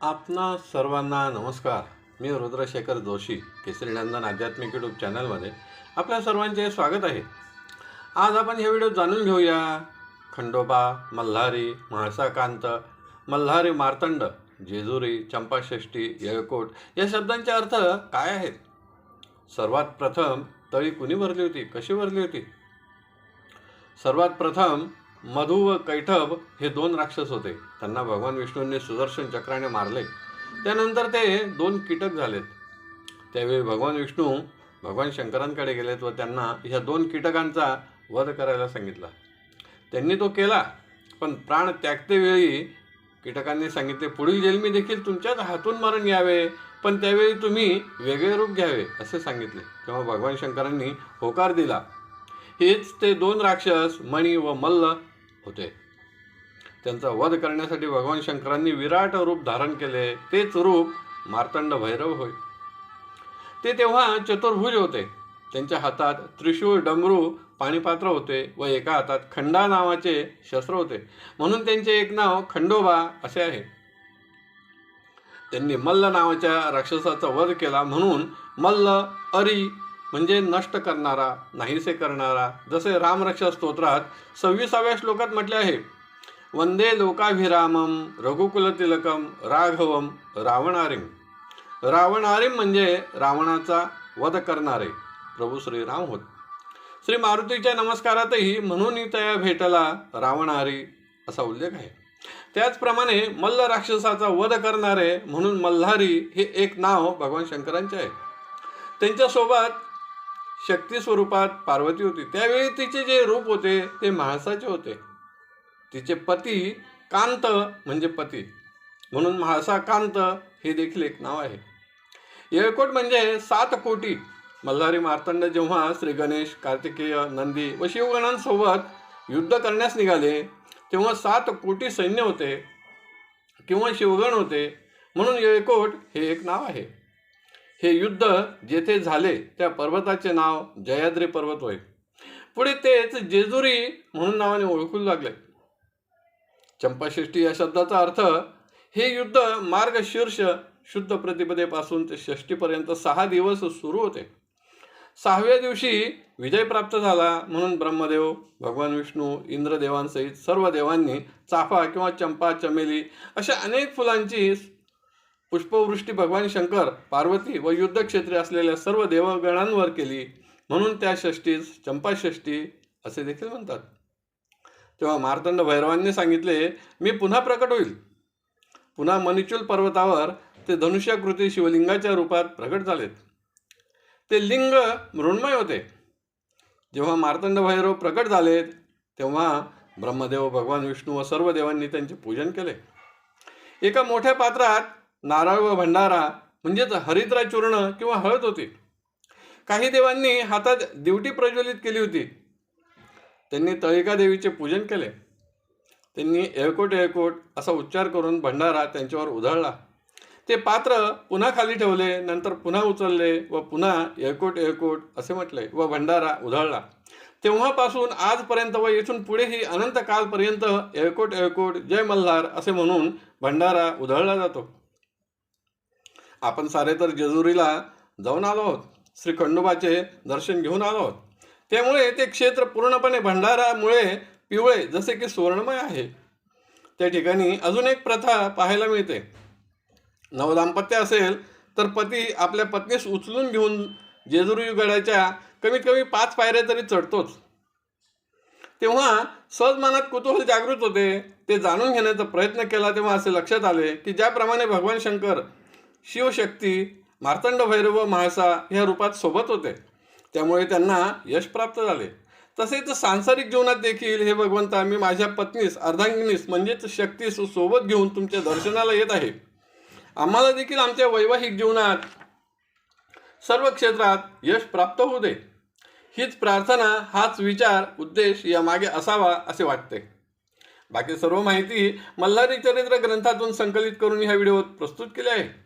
आपणा सर्वांना नमस्कार. मी रुद्रशेखर जोशी केसरीनंदन आध्यात्मिक यूट्यूब चॅनलमध्ये आपल्या सर्वांचे स्वागत आहे. आज आपण हे व्हिडिओ जाणून घेऊया. खंडोबा मल्हारी म्हाळसाकांत मल्हारी मार्तंड जेजुरी चंपाषष्ठी येळकोट या शब्दांचे अर्थ काय आहेत? सर्वात प्रथम तळी कुणी भरली होती? कशी भरली होती? सर्वात प्रथम मधु व कैठब हे दोन राक्षस होते. त्यांना भगवान विष्णूंनी सुदर्शन चक्राने मारले. त्यानंतर ते दोन कीटक झालेत. त्यावेळी भगवान विष्णू भगवान शंकरांकडे गेलेत व त्यांना ह्या दोन कीटकांचा वध करायला सांगितला. त्यांनी तो केला पण प्राण त्यागतेवेळी कीटकांनी सांगितले पुढील जन्मी देखील तुमच्याच हातून मरण घ्यावे पण त्यावेळी तुम्ही वेगळे रूप घ्यावे असे सांगितले. तेव्हा भगवान शंकरांनी होकार दिला. हेच ते दोन राक्षस मणी व मल्ल होते. त्यांचा वध करण्यासाठी भगवान शंकरांनी विराट रूप धारण केले. तेच रूप मार्तंड भैरव होय. ते तेव्हा चतुर्भुज होते. त्यांच्या हातात त्रिशूळ डमरू पाणीपात्र होते व एका हातात खंडा नावाचे शस्त्र होते. म्हणून त्यांचे एक नाव खंडोबा असे आहे. त्यांनी मल्ल नावाच्या राक्षसाचा वध केला म्हणून मल्ल अरी म्हणजे नष्ट करणारा नाहीसे करणारा जसे रामरक्षा स्तोत्रात सव्वीसाव्या श्लोकात म्हटले आहे वंदे लोकाभिरामम रघुकुलतिलकम राघवम रावणारिम रावणारिम म्हणजे रावणाचा वध करणारे प्रभू श्रीराम होत. श्री मारुतीच्या नमस्कारातही म्हणून तया भेटला रावणारी असा उल्लेख आहे. त्याचप्रमाणे मल्ल राक्षसाचा वध करणारे म्हणून मल्हारी हे एक नाव भगवान शंकरांचे आहे. त्यांच्यासोबत शक्ती स्वरूपात पार्वती होती. त्यावेळी तिचे जे रूप होते ते म्हाळसाचे होते. तिचे पती कांत म्हणजे पती. म्हणून म्हाळसा कांत हे देखील एक नाव आहे. येळकोट म्हणजे सात कोटी. मल्हारी मार्तंड जेव्हा श्री गणेश कार्तिकेय नंदी व शिवगणांसोबत युद्ध करण्यास निघाले तेव्हा सात कोटी सैन्य होते किंवा शिवगण होते. म्हणून येळकोट हे एक नाव आहे. हे युद्ध जेथे झाले त्या पर्वताचे नाव जयाद्री पर्वत होय. पुढे तेच जेजुरी म्हणून नावाने ओळखू लागले. चंपाषष्ठी या शब्दाचा अर्थ हे युद्ध मार्गशीर्ष शुद्ध प्रतिपदेपासून ते षष्टीपर्यंत सहा दिवस सुरू होते. सहाव्या दिवशी विजय प्राप्त झाला म्हणून ब्रह्मदेव भगवान विष्णू इंद्रदेवांसहित सर्व देवांनी चाफा किंवा चंपा चमेली अशा अनेक फुलांची पुष्पवृष्टी भगवान शंकर पार्वती व युद्धक्षेत्री असलेल्या सर्व देवगणांवर केली. म्हणून त्या षष्टीस चंपाषष्टी असे देखील म्हणतात. तेव्हा मार्तंड भैरवांनी सांगितले मी पुन्हा प्रकट होईल. पुन्हा मणिचूल पर्वतावर ते धनुष्याकृती शिवलिंगाच्या रूपात प्रकट झालेत. ते लिंग मृण्मय होते. जेव्हा मार्तंड भैरव प्रकट झालेत तेव्हा ब्रह्मदेव भगवान विष्णू व सर्व देवांनी त्यांचे पूजन केले. एका मोठ्या पात्रात नारळ व भंडारा म्हणजेच हरिद्रा चूर्ण किंवा हळद होती. काही देवांनी हातात दिवटी प्रज्वलित केली होती. त्यांनी तळिका देवीचे पूजन केले. त्यांनी एळकोट एळकोट असा उच्चार करून भंडारा त्यांच्यावर उधळला. ते पात्र पुन्हा खाली ठेवले नंतर पुन्हा उचलले व पुन्हा एळकोट एळकोट असे म्हटले व भंडारा उधळला. तेव्हापासून आजपर्यंत व येथून पुढेही अनंत कालपर्यंत एळकोट एळकोट जय मल्हार असे म्हणून भंडारा उधळला जातो. आपण सारे तर जेजुरीला जाऊन आलो आहोत. श्री खंडोबाचे दर्शन घेऊन आलो आहोत. त्यामुळे ते क्षेत्र पूर्णपणे भंडारामुळे पिवळे जसे की सुवर्णमय आहे. त्या ठिकाणी अजून एक प्रथा पाहायला मिळते. नवदाम्पत्य असेल तर पती आपल्या पत्नीस उचलून घेऊन जेजुरी गडाच्या कमीत कमी पाच पायऱ्या तरी चढतोच. तेव्हा सहज मनात कुतूहल जागृत होते. ते जाणून घेण्याचा प्रयत्न केला तेव्हा असे लक्षात आले की ज्याप्रमाणे भगवान शंकर शिवशक्ती मार्तंड भैरव म्हाळसा ह्या रूपात सोबत होते. त्यामुळे त्यांना यश प्राप्त झाले. तसेच सांसारिक जीवनात देखील हे भगवंता मी माझ्या पत्नीस अर्धांगिनीस म्हणजेच शक्तीस सोबत घेऊन तुमच्या दर्शनाला येत आहे. आम्हाला देखील आमच्या वैवाहिक जीवनात सर्व क्षेत्रात यश प्राप्त होऊ दे. हीच प्रार्थना हाच विचार उद्देश यामागे असावा असे वाटते. बाकी सर्व माहिती मल्हारी चरित्र ग्रंथातून संकलित करून ह्या व्हिडिओत प्रस्तुत केली आहे.